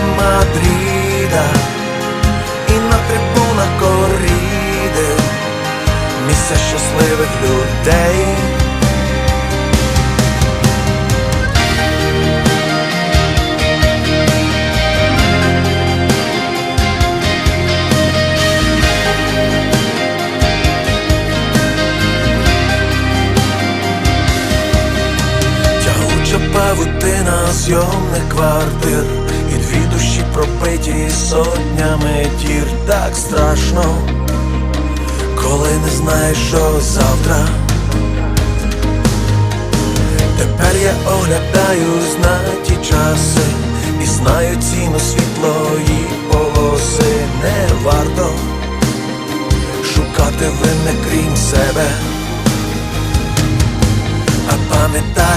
Мадріда і на трибунах коріди, місця щасливих людей. Павутина зйомних квартир дві душі пропиті сотнями тір. Так страшно, коли не знаєш, що завтра. Тепер я оглядаюсь на ті часи І знаю ціну світлої полоси. Не варто шукати винне крім себе. А пам'ятай